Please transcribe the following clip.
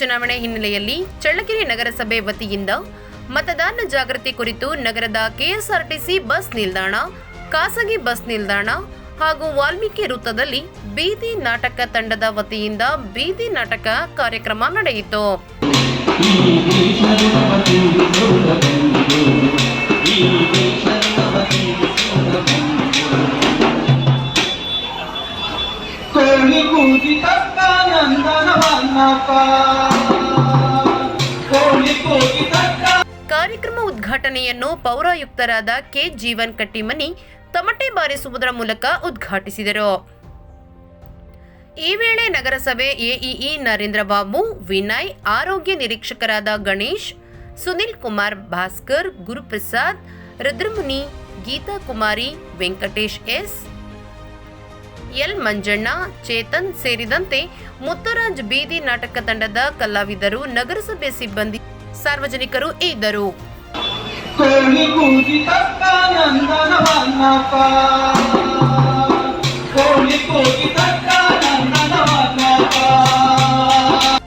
ಚುನಾವಣೆ ಹಿನ್ನೆಲೆಯಲ್ಲಿ ಚಳ್ಳಕೆರೆ ನಗರಸಭೆ ವತಿಯಿಂದ ಮತದಾನ ಜಾಗೃತಿ ಕುರಿತು ನಗರದ ಕೆಎಸ್ಆರ್ಟಿಸಿ ಬಸ್ ನಿಲ್ದಾಣ, ಖಾಸಗಿ ಬಸ್ ನಿಲ್ದಾಣ ಹಾಗೂ ವಾಲ್ಮೀಕಿ ವೃತ್ತದಲ್ಲಿ ಬೀದಿ ನಾಟಕ ತಂಡದ ವತಿಯಿಂದ ಬೀದಿ ನಾಟಕ ಕಾರ್ಯಕ್ರಮ ನಡೆಯಿತು. ಕಾರ್ಯಕ್ರಮ ಉದ್ಘಾಟನೆಯನ್ನು ಪೌರಾಯುಕ್ತರಾದ ಕೆ ಜೀವನ್ ಕಟ್ಟಿಮನಿ ತಮಟೆ ಬಾರಿಸುವುದರ ಮೂಲಕ ಉದ್ಘಾಟಿಸಿದರು. ಈ ವೇಳೆ ನಗರಸಭೆ ಎಇಇ ನರೇಂದ್ರ ಬಾಬು, ವಿನಯ್, ಆರೋಗ್ಯ ನಿರೀಕ್ಷಕರಾದ ಗಣೇಶ್, ಸುನಿಲ್ ಕುಮಾರ್ ಭಾಸ್ಕರ್, ಗುರುಪ್ರಸಾದ್, ರುದ್ರಮುನಿ, ಗೀತಾ ಕುಮಾರಿ, ವೆಂಕಟೇಶ್ ಎಸ್ ಎಲ್ ಮಂಜಣ್ಣ ಚೇತನ್ ಸೇರಿದಂತೆ ಮುತ್ತರಾಜ್ ಬೀದಿ ನಾಟಕ ತಂಡದ ಕಲಾವಿದರು ನಗರಸಭೆ ಸಿಬ್ಬಂದಿ ಸಾರ್ವಜನಿಕರು ಇದ್ದರು.